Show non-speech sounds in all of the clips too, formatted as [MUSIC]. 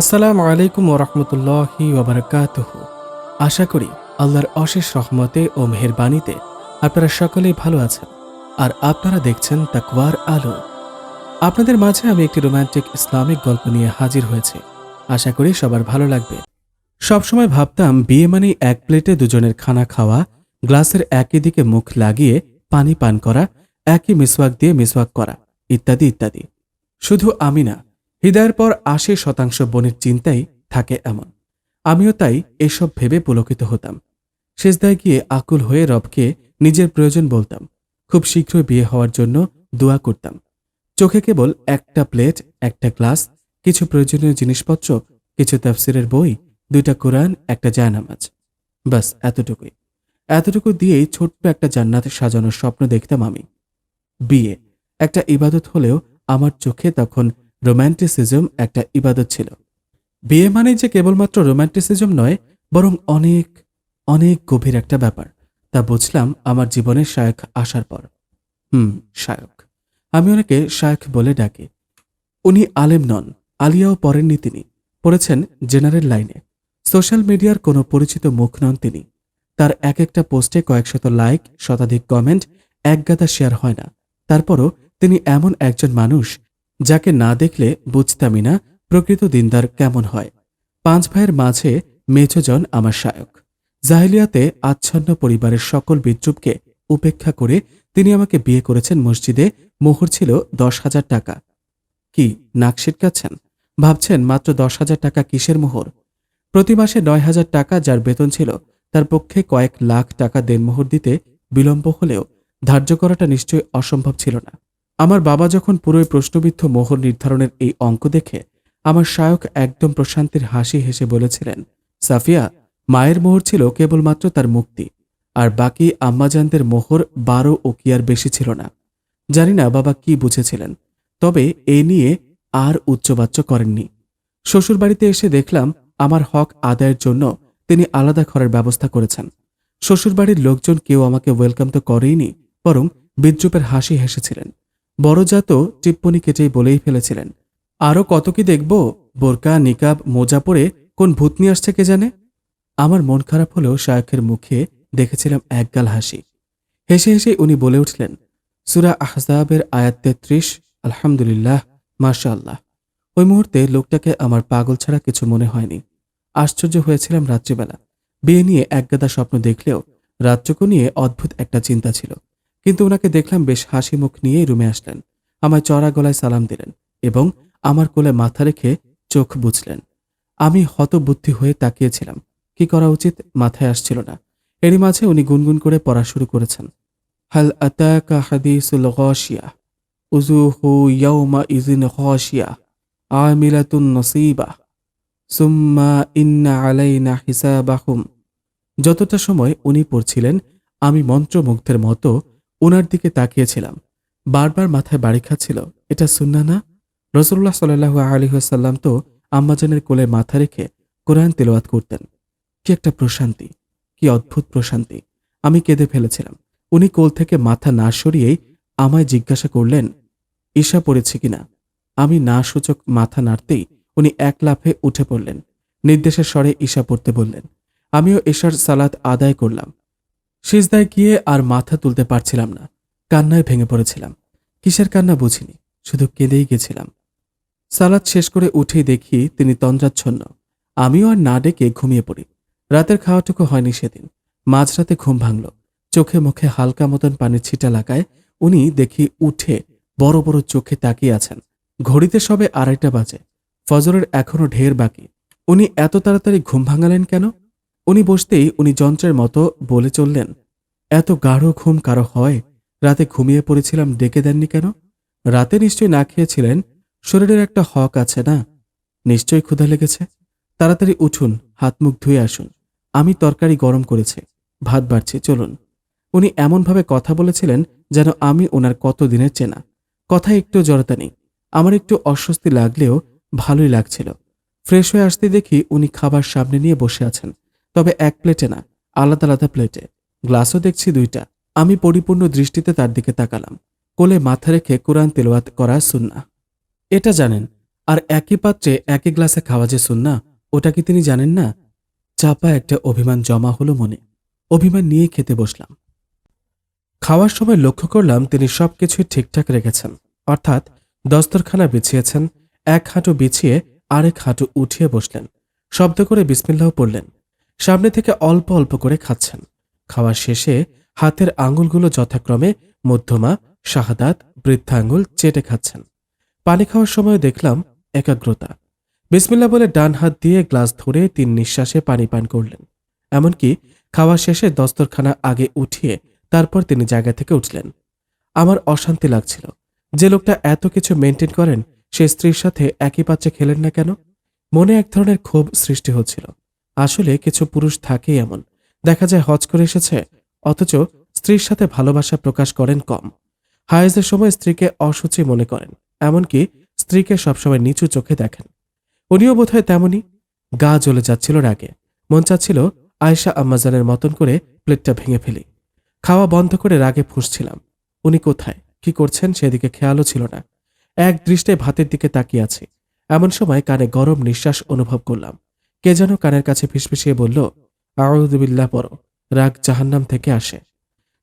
আসসালামু আলাইকুম ওরহমতুল্লাহি ওবরাকাতুহ আশা করি আল্লাহর অশেষ রহমতে ও মেহেরবানিতে আপনারা সকলেই ভালো আছেন আর আপনারা দেখছেন তাকওয়ার আলো। আপনাদের মাঝে আমি একটি রোমান্টিক ইসলামিক গল্প নিয়ে হাজির হয়েছি। আশা করি সবার ভালো লাগবে। সবসময় ভাবতাম বিয়ে মানে এক প্লেটে দুজনের খানা খাওয়া, গ্লাসের একই দিকে মুখ লাগিয়ে পানি পান করা, একই মিসওয়াক দিয়ে মিসওয়াক করা, ইত্যাদি ইত্যাদি। শুধু আমি না হৃদয়ের পর আশি শতাংশ বোনের চিন্তাই থাকে এমন। আমিও তাই এসব ভেবে পুলকিত হতাম। শেষদায় গিয়ে আকুল হয়ে রবকে নিজের প্রয়োজন বলতাম। খুব শীঘ্রই বিয়ে হওয়ার জন্য দোয়া করতাম। চোখে কেবল একটা প্লেট, একটা গ্লাস, কিছু প্রয়োজনীয় জিনিসপত্র, কিছু তাফসিরের বই, দুইটা কোরআন, একটা জায়নামাজ। বাস এতটুকুই। এতটুকু দিয়েই ছোট্ট একটা জান্নাতে সাজানোর স্বপ্ন দেখতাম আমি। বিয়ে। একটা ইবাদত হলেও আমার চোখে তখন রোম্যান্টিসিজম একটা ইবাদত ছিল। বিয়ে মানে যে কেবলমাত্র রোম্যান্টিসিজম নয়, বরং অনেক অনেক গভীর একটা ব্যাপার, তা বুঝলাম আমার জীবনের শায়ক আসার পর। হুম শায়ক আমি ওনাকে শায়ক বলে ডাকি। উনি আলেম নন, আলিয়াও পড়েননি তিনি, পড়েছেন জেনারেল লাইনে। সোশ্যাল মিডিয়ার কোনো পরিচিত মুখ নন তিনি। তার এক একটা পোস্টে কয়েকশত লাইক, শতাধিক কমেন্ট একগাদা শেয়ার হয় না। তারপরও তিনি এমন একজন মানুষ যাকে না দেখলে বুঝতামই না প্রকৃত দিনদার কেমন হয়। পাঁচ ভাইয়ের মাঝে মেজজন আমার শায়ক জাহিলিয়াতে আচ্ছন্ন পরিবারের সকল বিদ্রুপকে উপেক্ষা করে তিনি আমাকে বিয়ে করেছেন মসজিদে, মোহর ছিল দশ হাজার টাকা। কি, নাক ছিটকাচ্ছেন? ভাবছেন মাত্র দশ হাজার টাকা কিসের মোহর? প্রতি মাসে নয় হাজার টাকা যার বেতন ছিল, তার পক্ষে কয়েক লাখ টাকা দেনমোহর দিতে বিলম্ব হলেও ধার্য করাটা নিশ্চয়ই অসম্ভব ছিল না। আমার বাবা যখন পুরোই প্রশ্নবিদ্ধ মোহর নির্ধারণের এই অঙ্ক দেখে আমার শায়ক একদম প্রশান্তির হাসি হেসে বলেছিলেন, সাফিয়া, মায়ের মোহর ছিল কেবলমাত্র তার মুক্তি, আর বাকি আম্মাজানদের মোহর বারো ও কি আর বেশি ছিল না। জানি না বাবা কি বুঝেছিলেন, তবে এ নিয়ে আর উচ্চবাচ্য করেননি। শ্বশুরবাড়িতে এসে দেখলাম আমার হক আদায়ের জন্য তিনি আলাদা ঘরের ব্যবস্থা করেছেন। শ্বশুরবাড়ির লোকজন কেউ আমাকে ওয়েলকাম তো করেইনি, বরং বিদ্রুপের হাসি হেসেছিলেন। বড়জাত টিপ্পনি কেটেই বলেই ফেলেছিলেন। আরও কত কি দেখব? বোরকা, নিকাব, মোজা পরে কোন ভূত নিয়ে আসছে কে জানে? আমার মন খারাপ হলেও শায়কের মুখে দেখেছিলাম একগাল হাসি। হেসে হেসে উনি বলে উঠলেন, সুরা আহজাবের আয়াত তেত্রিশ, আলহামদুলিল্লাহ মাশা আল্লাহ ওই মুহূর্তে লোকটাকে আমার পাগল ছাড়া কিছু মনে হয়নি। আশ্চর্য হয়েছিলাম রাত্রিবেলা। বিয়ে নিয়ে একগাদা স্বপ্ন দেখলেও রাজ্যকে নিয়ে অদ্ভুত একটা চিন্তা ছিল। কিন্তু ওনাকে দেখলাম বেশ হাসি মুখ নিয়েই রুমে আসলেন। আমায় চড়া গলায় সালাম দিলেন এবং আমার কোলে মাথা রেখে চোখ বুঝলেন। আমি হতবুদ্ধি হয়ে তাকিয়েছিলাম। কি করা উচিত মাথায় আসছিল না। এরই মাঝে উনি গুনগুন করে পড়া শুরু করেছেন। হাল আতাকা উজুহু ইজিন আমিলাতুন নসিবা, সুম্মা ইন্না যতটা সময় উনি পড়ছিলেন, আমি মন্ত্রমুগ্ধের মতো ওনার দিকে তাকিয়েছিলাম। বারবার মাথায় বাড়ি খাচ্ছিল, এটা সুন্না না? রসুল্লাহ সাল্লাহ আলিহাসাল্লাম তো আম্মাজানের কোলে মাথা রেখে কোরআন তেলোয়াত করতেন। কি একটা প্রশান্তি, কি অদ্ভুত প্রশান্তি। আমি কেঁদে ফেলেছিলাম। উনি কোল থেকে মাথা না সরিয়েই আমায় জিজ্ঞাসা করলেন, ঈশা পড়েছে কিনা? আমি না সূচক মাথা নাড়তেই উনি এক লাফে উঠে পড়লেন। নির্দেশের স্বরে ঈশা পড়তে বললেন। আমিও ঈশার সালাত আদায় করলাম। সিজদায় গিয়ে আর মাথা তুলতে পারছিলাম না। কান্নায় ভেঙে পড়েছিলাম। কিসের কান্না বুঝিনি, শুধু কেঁদেই গেছিলাম। সালাদ শেষ করে উঠেই দেখি তিনি তন্দ্রাচ্ছন্ন। আমিও আর না ডেকে ঘুমিয়ে পড়ি। রাতের খাওয়াটুকু হয়নি সেদিন। মাঝরাতে ঘুম ভাঙল। চোখে মুখে হালকা মতন পানির ছিটা লাগায় উনি দেখি উঠে বড় বড় চোখে তাকিয়ে আছেন। ঘড়িতে সবে আড়াইটা বাজে। ফজরের এখনও ঢের বাকি। উনি এত তাড়াতাড়ি ঘুম ভাঙালেন কেন? উনি বসতেই উনি যন্ত্রের মতো বলে চললেন, এত গাঢ় ঘুম কারও হয়? রাতে ঘুমিয়ে পড়েছিলাম, ডেকে দেননি কেন? রাতে নিশ্চয়ই না খেয়েছিলেন, শরীরের একটা হক আছে না? নিশ্চয়ই ক্ষুধা লেগেছে? তাড়াতাড়ি উঠুন, হাত মুখ ধুয়ে আসুন। আমি তরকারি গরম করেছি, ভাত বাড়ছি, চলুন। উনি এমনভাবে কথা বলেছিলেন যেন আমি ওনার কত দিনের চেনা। কথা একটু জড়তা নেই, আমার একটু অস্বস্তি লাগলেও ভালোই লাগছিল। ফ্রেশ হয়ে আসতে দেখি উনি খাবার সামনে নিয়ে বসে আছেন। তবে এক প্লেটে না, আলাদা আলাদা প্লেটে। গ্লাসও দেখছি দুইটা। আমি পরিপূর্ণ দৃষ্টিতে তার দিকে তাকালাম। কোলে মাথা রেখে কোরআন তেলোয়াত করা সুন্না এটা জানেন, আর একই পাত্রে একই গ্লাসে খাওয়া যে সুন্না ওটা কি তিনি জানেন না? চাপা একটা অভিমান জমা হলো মনে। অভিমান নিয়ে খেতে বসলাম। খাওয়ার সময় লক্ষ্য করলাম তিনি সবকিছুই ঠিকঠাক রেখেছেন। অর্থাৎ দস্তরখানা বিছিয়েছেন, এক হাঁটু বিছিয়ে আরেক হাঁটু উঠিয়ে বসলেন। শব্দ করে বিসমিল্লাহ পড়লেন। সামনে থেকে অল্প অল্প করে খাচ্ছেন। খাওয়া শেষে হাতের আঙুলগুলো যথাক্রমে মধ্যমা, শাহাদাত, বৃদ্ধাঙ্গুল চেটে খাচ্ছেন। পানি খাওয়ার সময় দেখলাম একাগ্রতা। বিসমিল্লা বলে ডান হাত দিয়ে গ্লাস ধরে তিন নিঃশ্বাসে পানি পান করলেন। এমনকি খাওয়া শেষে দস্তরখানা আগে উঠিয়ে তারপর তিনি জায়গা থেকে উঠলেন। আমার অশান্তি লাগছিল। যে লোকটা এত কিছু মেনটেন করেন, সে স্ত্রীর সাথে একই পাত্রে খেলেন না কেন? মনে এক ধরনের ক্ষোভ সৃষ্টি হচ্ছিল। আসলে কিছু পুরুষ থাকে এমন। দেখা যায় হজ করে এসেছে, অথচ স্ত্রীর সাথে ভালোবাসা প্রকাশ করেন কম। হায়েজের সময় স্ত্রীকে অসুচি মনে করেন, এমনকি স্ত্রীকে সবসময় নিচু চোখে দেখেন। উনিও বোধহয় তেমনই। গা জ্বলে যাচ্ছিল রাগে। মন চাচ্ছিল আয়সা আম্মাজানের মতন করে প্লেটটা ভেঙে ফেলি। খাওয়া বন্ধ করে রাগে ফুসছিলাম। উনি কোথায়? কি করছেন সেদিকে খেয়ালও ছিল না। এক দৃষ্টে ভাতের দিকে তাকিয়ে আছি। এমন সময় কানে গরম নিঃশ্বাস অনুভব করলাম। কে যেন কানের কাছে ফিসফিসিয়ে বলল আউদুবিল্লাহ পড়ো, রাগ জাহান্নাম থেকে আসে।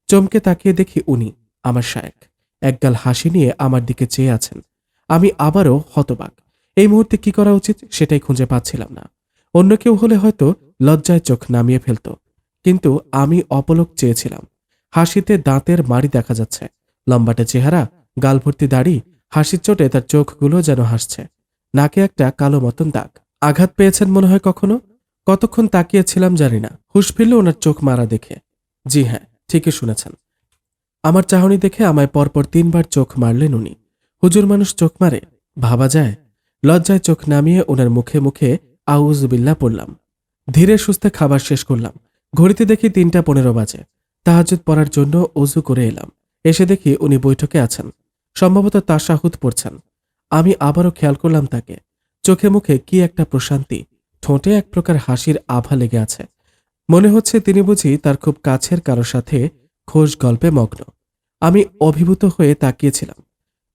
চমকে তাকিয়ে দেখি উনি, আমার শায়েক একগাল হাসি নিয়ে আমার দিকে চেয়ে আছেন। আমি আবারও হতবাক। এই মুহূর্তে কি করা উচিত সেটাই খুঁজে পাচ্ছিলাম না। অন্য কেউ হলে হয়তো লজ্জায় চোখ নামিয়ে ফেলত। কিন্তু আমি অপলক চেয়েছিলাম। হাসিতে দাঁতের মাড়ি দেখা যাচ্ছে। লম্বাটে চেহারা গাল ভর্তি দাড়ি, হাসির চোটে তার চোখগুলো যেন হাসছে। নাকে একটা কালো মতন দাগ। আঘাত পেয়েছেন মনে হয় কখনো? কতক্ষণ তাকিয়েছিলাম জানি না। হুশ ফিরল ওনার চোখ মারা দেখে। জি হ্যাঁ ঠিকই শুনেছেন। আমার চাহনি দেখে আমায় পরপর তিনবার চোখ মারলেন উনি। হুজুর মানুষ চোখ মারে? ভাবা যায়। লজ্জায় চোখ নামিয়ে ওনার মুখে মুখে আউজবিল্লা পড়লাম। ধীরে সুস্থে খাবার শেষ করলাম। ঘড়িতে দেখি তিনটা পনেরো বাজে। তাহাজুদ পড়ার জন্য অজু করে এলাম। এসে দেখি উনি বৈঠকে আছেন। সম্ভবত তাশাহুদ পড়ছেন। আমি আবারও খেয়াল করলাম তাকে। চোখে মুখে কি একটা প্রশান্তি, ঠোঁটে এক প্রকার হাসির আভা লেগে আছে। মনে হচ্ছে তিনি বুঝি তার খুব কাছের কারও সাথে খোশ গল্পে মগ্ন। আমি অভিভূত হয়ে তাকিয়েছিলাম।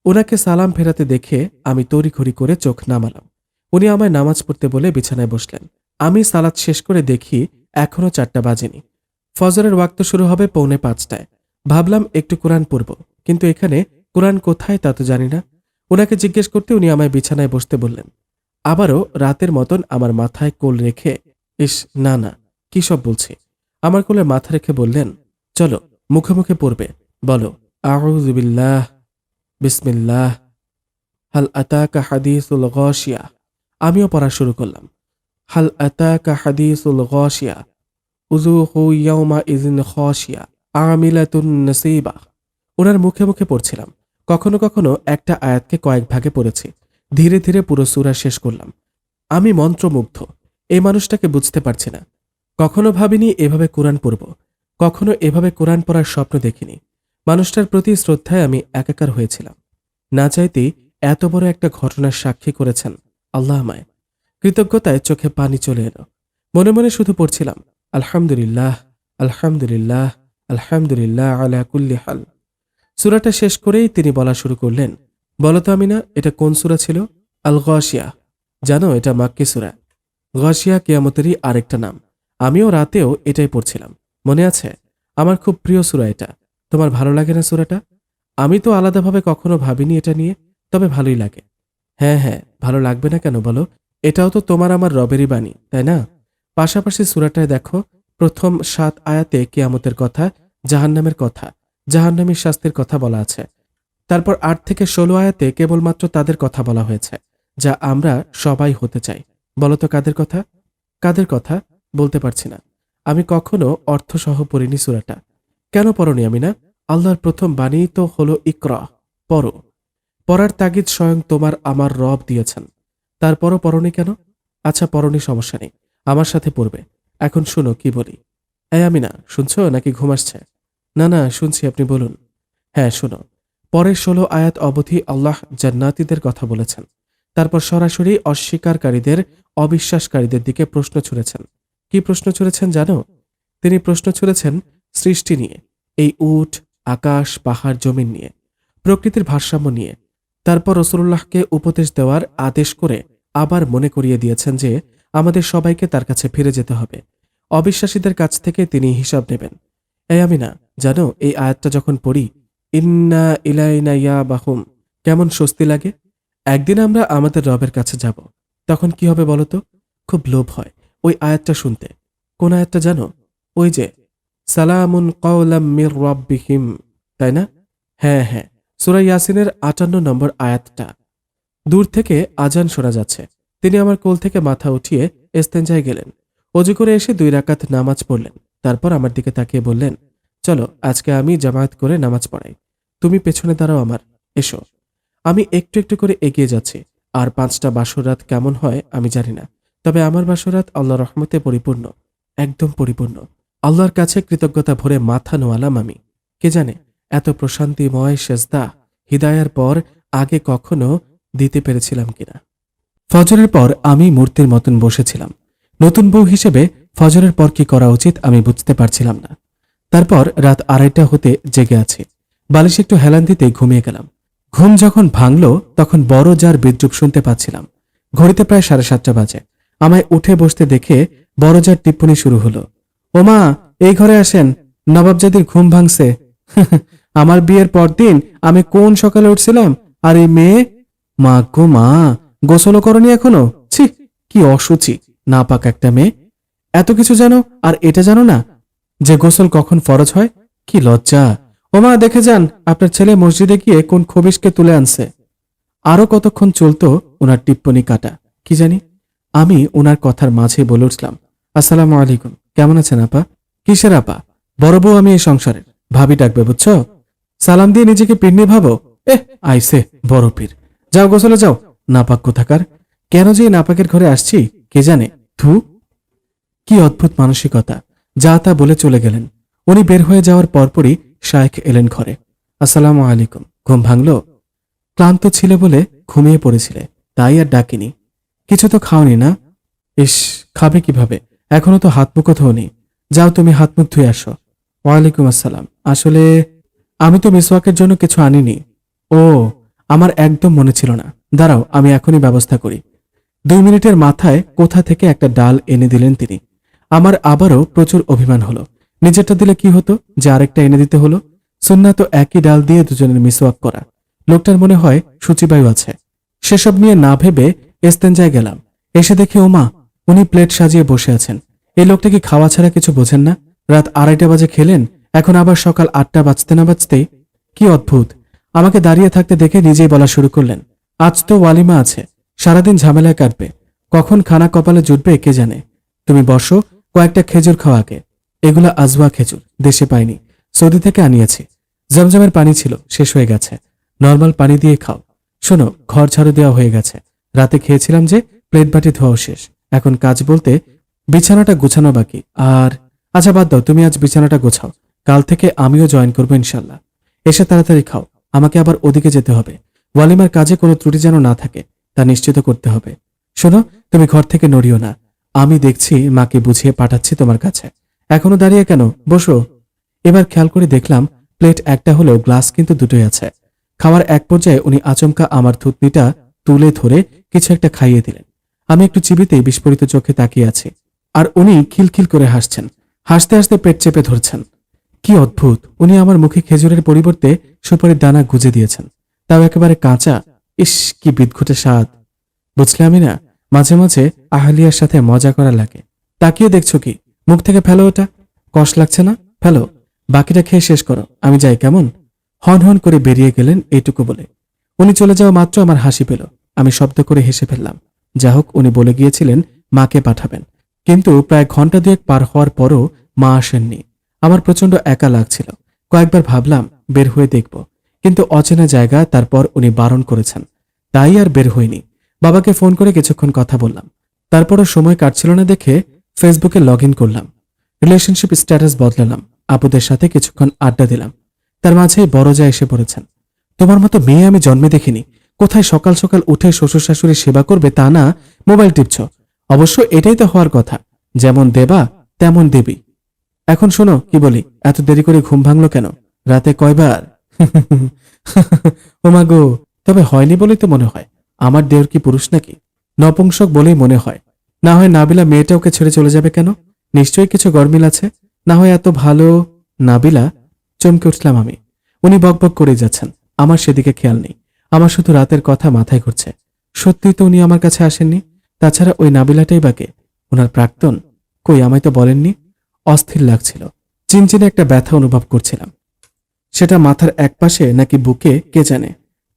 ওনাকে সালাম ফেরাতে দেখে আমি তড়িঘড়ি করে চোখ নামালাম। উনি আমায় নামাজ পড়তে বলে বিছানায় বসলেন। আমি সালাদ শেষ করে দেখি এখনও চারটা বাজেনি। ফজরের ওয়াক্ত শুরু হবে পৌনে পাঁচটায়। ভাবলাম একটু কোরআন পড়ব, কিন্তু এখানে কোরআন কোথায় তা তো জানি না। ওনাকে জিজ্ঞেস করতে উনি আমায় বিছানায় বসতে বললেন। আবারও রাতের মতন আমার মাথায় কোল রেখে, ইস, না না, কি সব বলছি? আমার কোলে মাথা রেখে বললেন, চলো, মুখে মুখে পড়বে, বলো আউযুবিল্লাহ বিসমিল্লাহ, হাল আতাকা হাদিসুল গশিয়া। আমিও পড়া শুরু করলাম, হাল আতাকা হাদিসুল গশিয়া উজুহু ইয়াউমা ইজিন খশিয়া, আমিলাতুন নসিবা। ওনার মুখে মুখে পড়ছিলাম, কখনো কখনো একটা আয়াতকে কয়েক ভাগে পড়েছি। ধীরে ধীরে পুরো সুরা শেষ করলাম। আমি মন্ত্রমুগ্ধ। এই মানুষটাকে বুঝতে পারছি না। কখনো ভাবিনি এভাবে কোরআন পড়ব। কখনো এভাবে কোরআন পড়ার স্বপ্ন দেখিনি। মানুষটার প্রতি শ্রদ্ধায় আমি একাকার হয়েছিলাম। না চাইতেই এত বড় একটা ঘটনার সাক্ষী করেছেন আল্লাহ আমায়। কৃতজ্ঞতায় চোখে পানি চলে এলো। মনে মনে শুধু পড়ছিলাম, আলহামদুলিল্লাহ আলহামদুলিল্লাহ আলহামদুলিল্লাহ আলা কুল্লি হাল। সুরাটা শেষ করেই তিনি বলা শুরু করলেন বলতো আমি না এটা কোন সুরা ছিল? আল গশিয়া জানো, এটা মাক্কি সুরা। গশিয়া কিয়ামতেরই আরেকটা নাম। আমিও রাতেও এটাই পড়ছিলাম। মনে আছে? আমার খুব প্রিয় সুরা এটা। তোমার ভালো লাগে না সুরাটা? আমি তো আলাদাভাবে কখনো ভাবিনি এটা নিয়ে, তবে ভালোই লাগে। হ্যাঁ হ্যাঁ ভালো লাগবে না কেন বলো? এটাও তো তোমার আমার রবেরই বাণী, তাই না? পাশাপাশি সুরাটায় দেখো, প্রথম সাত আয়াতে কেয়ামতের কথা, জাহান্নামের কথা জাহান্নামীর শাস্তির কথা বলা আছে। তারপর আট থেকে ষোলো আয়াতে কেবলমাত্র তাদের কথা বলা হয়েছে, যা আমরা সবাই হতে চাই। বলতো কাদের কথা? কাদের কথা? বলতে পারছি না। আমি কখনো অর্থসহ পড়িনি সুরাটা। কেন পড়নি আমি না আল্লাহর প্রথম বাণী তো হলো ইকরা পড়ো। পড়ার তাগিদ স্বয়ং তোমার আমার রব দিয়েছেন। তারপরও পড়নি কেন? আচ্ছা পড়নি সমস্যা নেই, আমার সাথে পড়বে। এখন শুনো, কি বলি? এই আমি না শুনছো নাকি ঘুম আসছে? না না, শুনছি, আপনি বলুন। হ্যাঁ শুনো। পরের ষোলো আয়াত অবধি আল্লাহ জান্নাতীদের কথা বলেছেন। তারপর সরাসরি অস্বীকারীদের, অবিশ্বাসকারীদের দিকে প্রশ্ন ছুড়েছেন। কি প্রশ্ন ছুড়েছেন জানো? তিনি প্রশ্ন ছুড়েছেন সৃষ্টি নিয়ে, এই উট, আকাশ, পাহাড়, জমিন নিয়ে, প্রকৃতির ভারসাম্য নিয়ে। তারপর রসুল্লাহকে উপদেশ দেওয়ার আদেশ করে আবার মনে করিয়ে দিয়েছেন যে, আমাদের সবাইকে তার কাছে ফিরে যেতে হবে। অবিশ্বাসীদের কাছ থেকে তিনি হিসাব নেবেন। এই আমি না জানো, এই আয়াতটা যখন পড়ি ইন্না ইলাইনা ইয়া বাহুম কেমন স্বস্তি লাগে? একদিন আমরা আমাদের রবের কাছে যাব, তখন কি হবে বলতো খুব লোভ হয় ওই আয়াতটা শুনতে। কোন আয়াতটা জানো? ওই যে, সালামুন কওলাম মির রব্বিহিম। তাই না? হ্যাঁ হ্যাঁ সুরা ইয়াসিনের আটান্ন নম্বর আয়াতটা। দূর থেকে আজান শোনা যাচ্ছে। তিনি আমার কোল থেকে মাথা উঠিয়ে এস্তেঞ্জায় গেলেন। অজু করে এসে দুই রাকাত নামাজ পড়লেন। তারপর আমার দিকে তাকিয়ে বললেন, চলো, আজকে আমি জামায়াত করে নামাজ পড়াই। তুমি পেছনে দাঁড়াও আমার, এসো। আমি একটু একটু করে এগিয়ে যাচ্ছি, আর পাঁচটা বাসরাত কেমন হয় আমি জানি না, তবে আমার বাসরাত আল্লাহ রহমতে পরিপূর্ণ, একদম পরিপূর্ণ। আল্লাহর কাছে কৃতজ্ঞতা ভরে মাথা নোয়ালাম আমি। কে জানে, এত প্রশান্তিময় সেজদা হিদায়ার পর আগে কখনো দিতে পেরেছিলাম কিনা। ফজরের পর আমি মূর্তির মতন বসেছিলাম। নতুন বউ হিসেবে ফজরের পর কি করা উচিত আমি বুঝতে পারছিলাম না। তারপর রাত আড়াইটা হতে জেগে আছি। বালিশ একটু হেলান দিতে ঘুমিয়ে গেলাম। ঘুম যখন ভাঙল, তখন বড় যার বিদ্রুপ শুনতে পাচ্ছিলাম। ঘড়িতে প্রায় সাড়ে সাতটা বাজে। আমায় উঠে বসতে দেখে বড় যার টিপ্পনি শুরু হলো। ওমা এই ঘরে আসেন। নবাবজাদির ঘুম ভাঙছে। [LAUGHS] আমার বিয়ের পরদিন আমি কোন সকালে উঠছিলাম? আর এই মেয়ে! মা গো মা, গোসলও করনি এখনও? ছি, কি অসুচি না পাক একটা মেয়ে। এত কিছু জানো, আর এটা জানো না? যে গোসল কখন ফরজ হয়? কি লজ্জা। ওমা, দেখে যান, আপনার ছেলে মসজিদে গিয়ে কোন খবিশকে তুলে আনছে। আরও কতক্ষণ চলতো ওনার টিপ্পনি কাটা, কি জানি? আমি ওনার কথার মাঝে বলে উঠলাম, আসসালামু আলাইকুম, কেমন আছেন আপা? কিসের আপা? বড় বউ আমি এই সংসারের, ভাবি ডাকবে, বুঝছ? সালাম দিয়ে নিজেকে পিন্নি ভাবো এহ, আইসে, বড় পীর। যাও গোসলে যাও, নাপাক কোথাকার? কেন যে নাপাকের ঘরে আসছি, কে জানে? থু কি অদ্ভুত মানসিকতা, যা তা বলে চলে গেলেন। উনি বের হয়ে যাওয়ার পরপরই শায়েখ এলেন ঘরে। আসসালামু আলাইকুম। ঘুম ভাঙল? ক্লান্ত ছিলে বলে ঘুমিয়ে পড়েছিলে, তাই আর ডাকিনি। কিছু তো খাওনি না? ইস, খাবে কীভাবে? এখনও তো হাত মুখও ধোনি যাও তুমি হাত মুখ ধুয়ে আসো। ওয়ালাইকুম আসসালাম। আসলে আমি তো মিসওয়াকের জন্য কিছু আনিনি। ও, আমার একদম মনে ছিল না। দাঁড়াও, আমি এখনই ব্যবস্থা করি। দুই মিনিটের মাথায় কোথা থেকে একটা ডাল এনে দিলেন তিনি। আমার আবারও প্রচুর অভিমান হলো। নিজেরটা দিলে কি হতো? যে আরেকটা এনে দিতে হলো? সুন্না তো একই ডাল দিয়ে দুজনের মিসওয়াক করা। লোকটার মনে হয় সূচিবায়ু আছে। সেসব নিয়ে না ভেবে এস্তেঞ্জায় গেলাম। এসে দেখি, ওমা, উনি প্লেট সাজিয়ে বসে আছেন। এই লোকটা কি খাওয়া ছাড়া কিছু বোঝেন না? রাত আড়াইটা বাজে খেলেন, এখন আবার সকাল আটটা বাজতে না বাজতেই? কি অদ্ভুত! আমাকে দাঁড়িয়ে থাকতে দেখে নিজেই বলা শুরু করলেন। আজ তো ওয়ালিমা আছে, সারাদিন ঝামেলায় কাটবে। কখন খানা কপালে জুটবে, কে জানে? তুমি বসো, কয়েকটা খেজুর খাওয়াকে এগুলো আজওয়া খেজুর, দেশে পাইনি, সৌদি থেকে আনিয়েছি। জমজমের পানি ছিল, শেষ হয়ে গেছে। নর্মাল পানি দিয়ে খাও। শোনো, ঘর ঝাড়ু দেওয়া হয়ে গেছে। রাতে খেয়েছিলাম যে প্লেট বাটি ধোয়াও শেষ। এখন কাজ বলতে বিছানাটা গোছানো বাকি। আর আচ্ছা বাদ দাও, তুমি আজ বিছানাটা গোছাও। কাল থেকে আমিও জয়েন করব ইনশাল্লাহ। এসে তাড়াতাড়ি খাও। আমাকে আবার ওদিকে যেতে হবে। ওয়ালিমার কাজে কোনো ত্রুটি যেন না থাকে, তা নিশ্চিত করতে হবে। শোনো, তুমি ঘর থেকে নড়িও না। আমি দেখছি মাকে বুঝিয়ে পাঠাচ্ছি তোমার কাছে। এখনও দাঁড়িয়ে কেন? বসো। এবার খেয়াল করে দেখলাম প্লেট একটা হলেও গ্লাস কিন্তু দুটোই আছে। খাওয়ার এক পর্যায়ে উনি আচমকা আমার থুতনিটা তুলে ধরে কিছু একটা খাইয়ে দিলেন। আমি একটু চিবিতে বিস্ফোরিত চোখে তাকিয়ে আছি। আর উনি খিলখিল করে হাসছেন। হাসতে হাসতে পেট চেপে ধরছেন। কি অদ্ভুত! উনি আমার মুখে খেজুরের পরিবর্তে সুপারির দানা গুজে দিয়েছেন। তাও একেবারে কাঁচা। ইস, কি বিদঘুটে স্বাদ। বুঝলে আমি না মাঝে মাঝে আহলিয়ার সাথে মজা করা লাগে। তাকিয়ে দেখছ কি? মুখ থেকে ফেলো ওটা কষ লাগছে না। ফেলো। বাকিটা খেয়ে শেষ করো। আমি যাই কেমন? হন হন করে বেরিয়ে গেলেন এইটুকু বলে। উনি চলে যাওয়া মাত্র আমার হাসি পেল। আমি শব্দ করে হেসে ফেললাম। যা হোক, উনি বলে গিয়েছিলেন, মাকে পাঠাবেন। কিন্তু প্রায় ঘণ্টা দুয়েক পার হওয়ার পরও মা আসেননি। আমার প্রচণ্ড একা লাগছিল। কয়েকবার ভাবলাম, বের হয়ে দেখব। কিন্তু অচেনা জায়গা, তারপর উনি বারণ করেছেন। তাই আর বের হইনি। বাবাকে ফোন করে কিছুক্ষণ কথা বললাম। তারপরও সময় কাটছিল না দেখে ফেসবুকে লগ করলাম। রিলেশনশিপ স্ট্যাটাস বদলালাম। আপুদের সাথে কিছুক্ষণ আড্ডা দিলাম। তার মাঝে বড়জা এসে পড়েছেন। তোমার মতো মেয়ে আমি জন্মে দেখিনি। কোথায় সকাল সকাল উঠে শ্বশুর শাশুড়ি সেবা করবে তা না, মোবাইল টিপছ। অবশ্য এটাই তো হওয়ার কথা। যেমন দেবা, তেমন দেবী। এখন শোনো, কি বলি? এত দেরি করে ঘুম ভাঙলো কেন? রাতে কয়বার? ওমা গো, তবে হয়নি বলেই তো মনে হয়। আমার দেওর কি পুরুষ নাকি? নপুংসক বলেই মনে হয়। না হয় নাবিলা মেয়েটা ওকে ছেড়ে চলে যাবে কেন? নিশ্চয়ই কিছু গরমিল আছে। না হয় এত ভালো নাবিলা, চমকে উঠলাম আমি। উনি বকবক করে যাচ্ছেন। আমার সেদিকে খেয়াল নেই। আমার শুধু রাতের কথা মাথায় ঘুরছে। সত্যিই তো উনি আমার কাছে আসেননি। তাছাড়া ওই নাবিলাটাই বাকে ওনার প্রাক্তন? কই, আমায় তো বলেননি? অস্থির লাগছিল। চিনচিনে একটা ব্যথা অনুভব করছিলাম। সেটা মাথার একপাশে নাকি বুকে, কে জানে?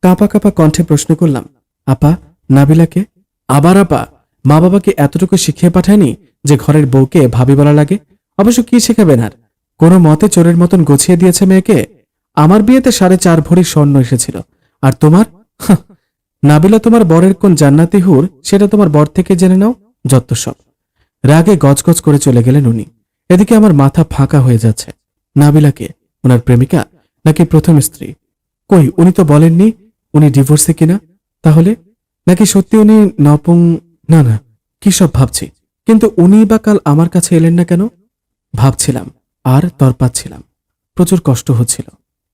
কাঁপা কাঁপা কণ্ঠে প্রশ্ন করলাম, আপা, নাবিলাকে? আবার আপা মা বাবাকে এতটুকু শিখিয়ে পাঠায়নি যে ঘরের বউকে ভাবি বলা লাগে? অবশ্য কি শেখাবেন আর? কোনো মতে চোরের মতন গোছিয়ে দিয়েছে মেয়েকে? আমার বিয়েতে সাড়ে চার ভরি স্বর্ণ এসেছিল। আর তোমার? নাবিলা তোমার বরের কোন জান্নাতি হুর, সেটা তোমার বর থেকে জেনে নাও, যত সব। রাগে গজগজ করে চলে গেলেন উনি। এদিকে আমার মাথা ফাঁকা হয়ে যাচ্ছে। নাবিলাকে ওনার প্রেমিকা? নাকি প্রথম স্ত্রী? কই, উনি তো বলেননি উনি ডিভোর্সে কিনা? তাহলে? নাকি সত্যি উনি নপং না না, কি সব ভাবছি? কিন্তু উনি বা কাল আমার কাছে এলেন না কেন? ভাবছিলাম, আর তরপাচ্ছিলাম প্রচুর কষ্ট হচ্ছিল।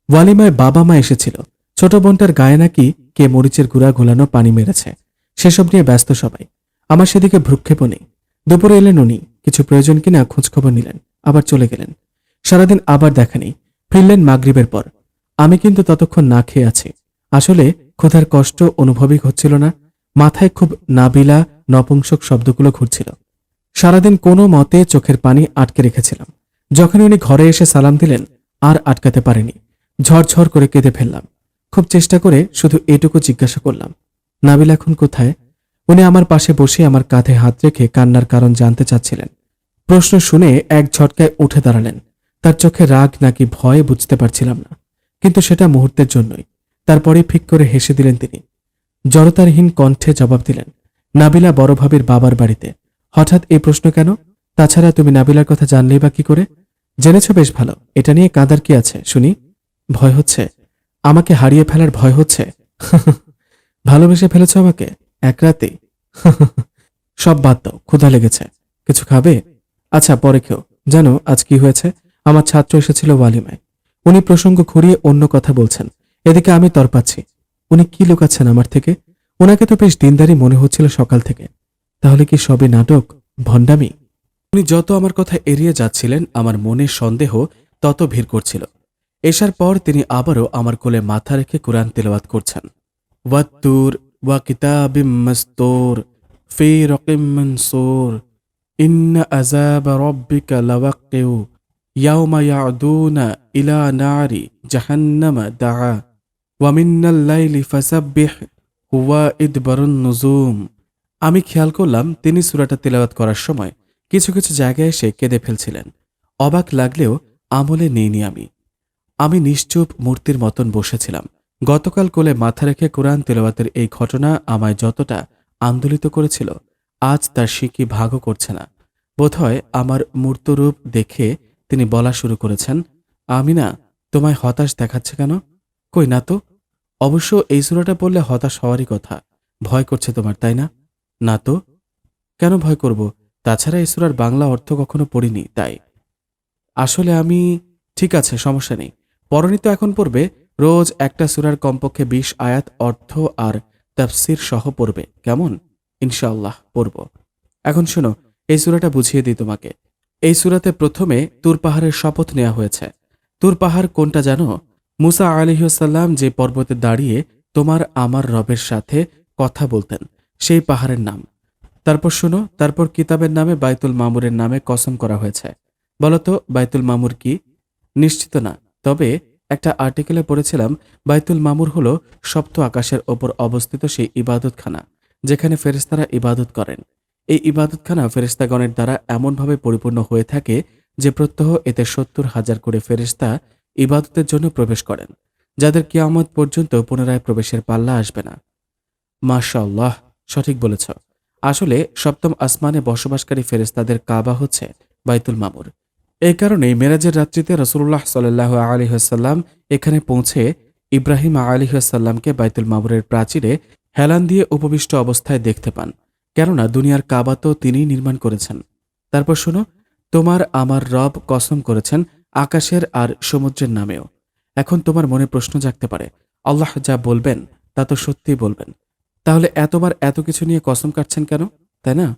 ওয়ালিমায় বাবা মা এসেছিল। ছোট বোনটার গায়ে নাকি কে মরিচের গুড়া ঘোলানো পানি মেরেছে। সেসব নিয়ে ব্যস্ত সবাই। আমার সেদিকে ভ্রুক্ষেপ নেই দুপুরে এলেন উনি, কিছু প্রয়োজন কিনা খোঁজখবর নিলেন, আবার চলে গেলেন। সারাদিন আবার দেখা নেই, ফিরলেন মাগরিবের পর। আমি কিন্তু ততক্ষণ না খেয়ে আছি। আসলে ক্ষুধার কষ্ট অনুভবই হচ্ছিল না। মাথায় খুব নাবিলা, নপুংসক শব্দগুলো ঘুরছিল। সারাদিন কোনো মতে চোখের পানি আটকে রেখেছিলাম। যখন উনি ঘরে এসে সালাম দিলেন, আর আটকাতে পারেনি। ঝরঝর করে কেঁদে ফেললাম। খুব চেষ্টা করে শুধু এটুকু জিজ্ঞাসা করলাম, নাবিল এখন কোথায়? উনি আমার পাশে বসে আমার কাঁধে হাত রেখে কান্নার কারণ জানতে চাচ্ছিলেন। প্রশ্ন শুনে এক ঝটকায় উঠে দাঁড়ালেন। তার চোখে রাগ নাকি ভয় বুঝতে পারছিলাম না। কিন্তু সেটা মুহূর্তের জন্যই। তারপরে ফিক করে হেসে দিলেন তিনি জড়তারহীন কণ্ঠে জবাব দিলেন, নাবিলা বড় ভাবির বাবার বাড়িতে। হঠাৎ এই প্রশ্ন কেন? তাছাড়া তুমি নাবিলার কথা জানলেই বা কি করে? জেনেছ বেশ ভালো, এটা নিয়ে কাদার কি আছে, শুনি। ভয় হচ্ছে। আমাকে হারিয়ে ফেলার ভয় হচ্ছে। [LAUGHS] ভালোবেসে ফেলেছ আমাকে? এক রাতেই। [LAUGHS] সব বাদ দাও, ক্ষুধা লেগেছে। কিছু খাবে? আচ্ছা পরে খেও। জানো, আজ কি হয়েছে? আমার ছাত্র এসেছিল ওয়ালিমায়। উনি প্রসঙ্গ ঘুরিয়ে অন্য কথা বলছেন। এদিকে আমি তরপাচ্ছি উনি কি লুকাচ্ছেন আমার থেকে? ওনাকে তো বেশ দিনদারি মনে হচ্ছিল সকাল থেকে। তাহলে কি সবে নাটক? ভণ্ডামি? উনি যত আমার কথা এড়িয়ে যাচ্ছিলেন, আমার মনে সন্দেহ তত ভিড় করছিল। এসার পর তিনি আবারও আমার কোলে মাথা রেখে কোরআন তেলাওয়াত করছেন। ওয়াত্তুর ওয়া কিতাবিম ফি রকিম ইন্না আযাব রাব্বিকা লাওয়াকিউ ইয়াওমা ইয়াদুনা ইলা নারি জাহান্নামা দাআ। নুজুম। আমি খেয়াল করলাম তিনি সুরাটা তেলাওয়াত করার সময় কিছু কিছু জায়গায় এসে কেঁদে ফেলছিলেন। অবাক লাগলেও আমলে নেইনি আমি। আমি নিশ্চুপ মূর্তির মতন বসেছিলাম। গতকাল কোলে মাথা রেখে কোরআন তেলাওয়াতের এই ঘটনা আমায় যতটা আন্দোলিত করেছিল, আজ তার শিকি ভাগও করছে না। বোধহয় আমার মূর্তরূপ দেখে তিনি বলা শুরু করেছেন আমি না তোমায় হতাশ দেখাচ্ছে কেন? কই না তো? অবশ্য এই সুরাটা পড়লে হতাশ হওয়ারই কথা। ভয় করছে তোমার, তাই না? না তো? কেন ভয় করব? তাছাড়া এই সুরার বাংলা অর্থ কখনো পড়িনি, তাই। আসলে আমি, ঠিক আছে, সমস্যা নেই। পরনি তো এখন পড়বে, রোজ একটা সুরার কমপক্ষে বিশ আয়াত অর্থ আর তাফসির সহ পড়বে। কেমন? ইনশাআল্লাহ, পড়ব। এখন শোনো, এই সুরাটা বুঝিয়ে দিই তোমাকে। এই সুরাতে প্রথমে তুর পাহাড়ের শপথ নেওয়া হয়েছে। তুর পাহাড় কোনটা জানো? মুসা আলিহাসাল্লাম যে পর্বতে দাঁড়িয়ে তোমার আমার রবের সাথে কথা বলতেন, সেই পাহাড়ের নাম। তারপর শোনো, তারপর কিতাবের নামে বাইতুল মামুরের নামে কসম করা হয়েছে। বলতো বাইতুল মামুর কি? নিশ্চিত না। তবে একটা আর্টিকেলে পড়েছিলাম, বাইতুল মামুর হল সপ্ত আকাশের ওপর অবস্থিত সেই ইবাদতখানা, যেখানে ফেরেস্তারা ইবাদত করেন। এই ইবাদতখানা ফেরেস্তাগণের দ্বারা এমনভাবে পরিপূর্ণ হয়ে থাকে যে প্রত্যহ এতে সত্তর হাজার করে ফেরেস্তা ইবাদতের জন্য প্রবেশ করেন, যাদের কিয়ামত পর্যন্ত পুনরায় প্রবেশের পাল্লা আসবে না। মাশাল্লাহ সঠিক বলেছ। আসলে সপ্তম আসমানে বসবাসকারী ফেরেস্তাদের কাবা হচ্ছে বাইতুল মামুর। এই কারণেই মেরাজের রাত্রিতে রসুল্লাহ সাল্লাহ আলিহাসাল্লাম এখানে পৌঁছে ইব্রাহিম আলিহাসাল্লামকে বাইতুল মামুরের প্রাচীরে হেলান দিয়ে উপবিষ্ট অবস্থায় দেখতে পান, কেননা দুনিয়ার কাবা তো তিনিই নির্মাণ করেছেন। তারপর শোনো, তোমার আমার রব কসম করেছেন আকাশের আর সমুদ্রের নামেও। এখন তোমার মনে প্রশ্ন জাগতে পারে, আল্লাহ যা বলবেন, তা তো সত্যিই বলবেন। তাহলে এতবার এত কিছু নিয়ে কসম কাটছেন কেন, তাই না?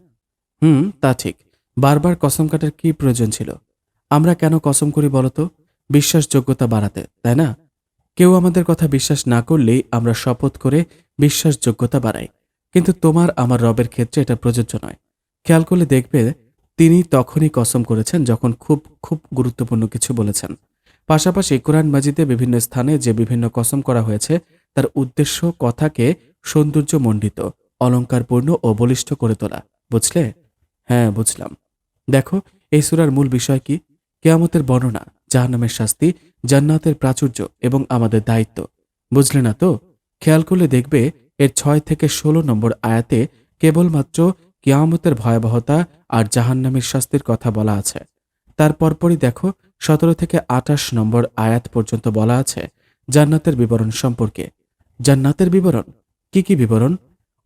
হুম, তা ঠিক। বারবার কসম কাটার কি প্রয়োজন ছিল? আমরা কেন কসম করি বলতো বিশ্বাসযোগ্যতা বাড়াতে, তাই না? কেউ আমাদের কথা বিশ্বাস না করলেই আমরা শপথ করে বিশ্বাসযোগ্যতা বাড়াই। কিন্তু তোমার আমার রবের ক্ষেত্রে এটা প্রযোজ্য নয়। খেয়াল করলে দেখবে তিনি তখনই কসম করেছেন যখন খুব খুব গুরুত্বপূর্ণ কিছু বলেছেন। পাশাপাশি কোরআন মাজিদে বিভিন্ন স্থানে যে বিভিন্ন কসম করা হয়েছে, তার উদ্দেশ্য কথাকে সৌন্দর্যমণ্ডিত, অলঙ্কারপূর্ণ ও বলিষ্ঠ করে তোলা। বুঝলে? হ্যাঁ বুঝলাম। দেখো, এই সুরার মূল বিষয় কি? কেয়ামতের বর্ণনা, জাহান্নামের শাস্তি, জান্নাতের প্রাচুর্য এবং আমাদের দায়িত্ব। বুঝলে না তো? খেয়াল করলে দেখবে এর ছয় থেকে ষোলো নম্বর আয়াতে কেবলমাত্র কিয়ামতের ভয়াবহতা আর জাহান্নামের শাস্তির কথা বলা আছে। তার পরপরই দেখো, সতেরো থেকে আঠাশ নম্বর আয়াত পর্যন্ত বলা আছে জান্নাতের বিবরণ সম্পর্কে। জান্নাতের বিবরণ? কি কি বিবরণ?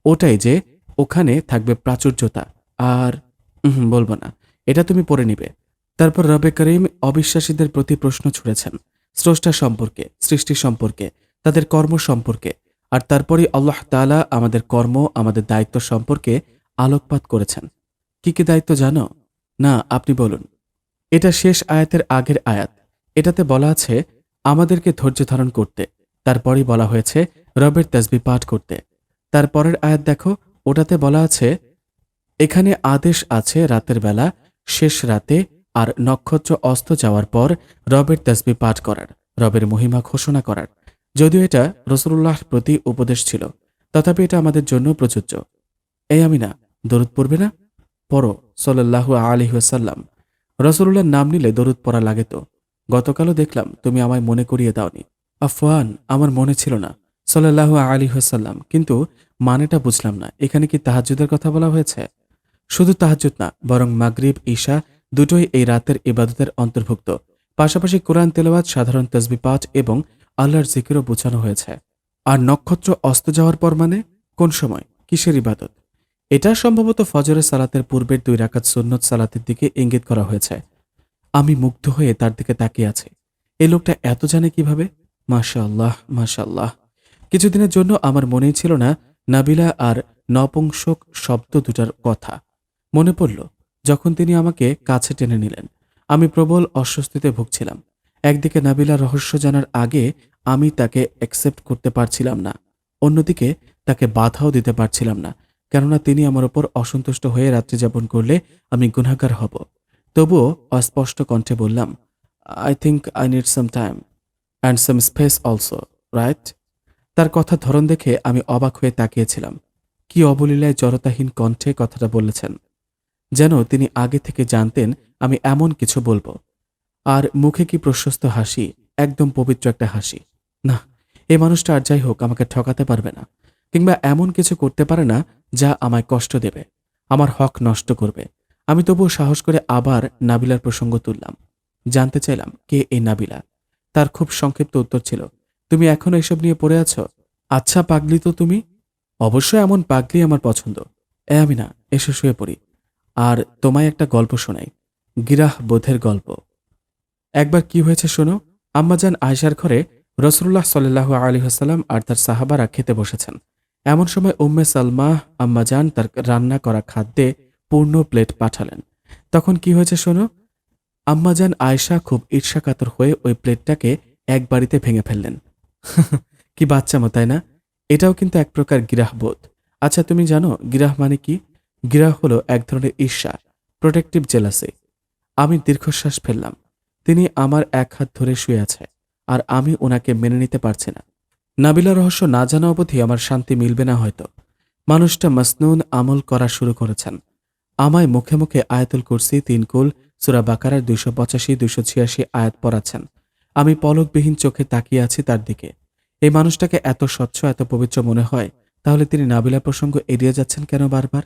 ওটাই যে, ওখানে থাকবে প্রাচুর্যতা। আর বলব না। এটা তুমি পড়ে নিবে। তারপর রবে করিম অবিশ্বাসীদের প্রতি প্রশ্ন ছুড়েছেন। স্রষ্টা সম্পর্কে, সৃষ্টি সম্পর্কে, তাদের কর্ম সম্পর্কে। আর তারপরই আল্লাহ তাআলা আমাদের কর্ম, আমাদের দায়িত্ব সম্পর্কে আলোকপাত করেছেন। কি কি দায়িত্ব জানো? না, আপনি বলুন। এটা শেষ আয়াতের আগের আয়াত। এটাতে বলা আছে, আমাদেরকে ধৈর্য ধারণ করতে। তারপরই বলা হয়েছে, রবের তাসবি পাঠ করতে। তারপরের আয়াত দেখো, ওটাতে বলা আছে, এখানে আদেশ আছে রাতের বেলা, শেষ রাতে, আর নক্ষত্র অস্ত যাওয়ার পর রবের তাসবি পাঠ করার, রবের মহিমা ঘোষণা করার। যদিও এটা রসুল্লাহর প্রতি উপদেশ ছিল, তথাপি এটা আমাদের জন্য প্রযোজ্য। এই আমি না দরুদ পড়বে না? পড়ো সল্লাহ আলিহাসাল্লাম রসুল্লাহর নাম নিলে দরুদ পড়া লাগে তো। গতকালও দেখলাম তুমি আমায় মনে করিয়ে দাওনি। আফওয়ান, আমার মনে ছিল না। সল্লাহ আলী হাসাল্লাম কিন্তু মানেটা বুঝলাম না। এখানে কি তাহাজুদের কথা বলা হয়েছে? শুধু তাহাজুদ না, বরং মাগরিব, ঈশা দুটোই এই রাতের ইবাদতের অন্তর্ভুক্ত। পাশাপাশি কোরআন তেলাওয়াত, সাধারণ তসবি পাঠ এবং আল্লাহর জিকিরও বোঝানো হয়েছে। আর নক্ষত্র অস্ত যাওয়ার পর মানে? কোন সময়? কিসের ইবাদত? এটা সম্ভবত ফজরের সালাতের পূর্বের দুই রাকাত সুন্নত সালাতের দিকে ইঙ্গিত করা হয়েছে। আমি মুগ্ধ হয়ে তার দিকে তাকিয়ে আছি। এই লোকটা এত জানে কীভাবে? মাশা আল্লাহ আল্লাহ কিছুদিনের জন্য আমার মনেই ছিল না নাবিলা আর নপুংসক শব্দ দুটার কথা। মনে পড়ল, যখন তিনি আমাকে কাছে টেনে নিলেন, আমি প্রবল অস্বস্তিতে ভুগছিলাম। একদিকে নাবিলা রহস্য জানার আগে আমি তাকে অ্যাকসেপ্ট করতে পারছিলাম না, অন্যদিকে তাকে বাধাও দিতে পারছিলাম না। কেননা তিনি আমার ওপর অসন্তুষ্ট হয়ে রাত্রি যাপন করলে আমি গুণাগার হব। তবুও অস্পষ্ট কণ্ঠে বললাম I think I need some time and some space also right তার কথা ধরন দেখে আমি অবাক হয়ে তাকিয়েছিলাম। কি অবলীলায় জড়তাহীন কণ্ঠে কথাটা বলেছেন। যেন তিনি আগে থেকে জানতেন আমি এমন কিছু বলব। আর মুখে কি প্রশস্ত হাসি, একদম পবিত্র একটা হাসি। না এই মানুষটা আর যাই হোক, আমাকে ঠকাতে পারবে না। কিংবা এমন কিছু করতে পারে না যা আমায় কষ্ট দেবে, আমার হক নষ্ট করবে। আমি তবুও সাহস করে আবার নাবিলার প্রসঙ্গ তুললাম। জানতে চাইলাম, কে এই নাবিলা? তার খুব সংক্ষিপ্ত উত্তর ছিল, তুমি এখনও এসব নিয়ে পড়ে আছো? আচ্ছা পাগলি তো তুমি? অবশ্যই এমন পাগলি আমার পছন্দ। এ আমি না, এসে শুয়ে পড়ি। আর তোমায় একটা গল্প শোনাই, গিরাহ বোধের গল্প। একবার কি হয়েছে শোনো, আম্মাজান আয়সার ঘরে রসুল্লাহ সাল্লাহ আলী হাসাল্লাম আর তার সাহাবারা খেতে বসেছেন। এমন সময় উম্মে সালমা আম্মাজান তার রান্না করা খাদ্যে পূর্ণ প্লেট পাঠালেন। তখন কি হয়েছে শোনো? আম্মাজান আয়সা খুব ঈর্ষাকাতর হয়ে ওই প্লেটটাকে এক বাড়িতে ভেঙে ফেললেন। [LAUGHS] কি বাচ্চা তাই না? এটাও কিন্তু এক প্রকার গিরাহবোধ আচ্ছা তুমি জানো, গিরাহ মানে কি? গিরাহ হলো এক ধরনের ঈর্ষা প্রোটেক্টিভ জেলাসি আমি দীর্ঘশ্বাস ফেললাম। তিনি আমার এক হাত ধরে শুয়ে আছে, আর আমি ওনাকে মেনে নিতে পারছি না। নাবিলা রহস্য না জানা অবধি আমার শান্তি মিলবে না হয়তো। মানুষটা মাসনুন আমল করা শুরু করেছেন। আমায় মুখে মুখে আয়াতুল কুরসি, তিন কুল, সুরা বাকারার দুশো পঁচাশি দুশো ছিয়াশি আয়াত পড়াচ্ছেন। আমি পলকবিহীন চোখে তাকিয়ে আছি তার দিকে। এই মানুষটাকে এত স্বচ্ছ, এত পবিত্র মনে হয়, তাহলে তিনি নাবিলা প্রসঙ্গ এড়িয়ে যাচ্ছেন কেন বারবার?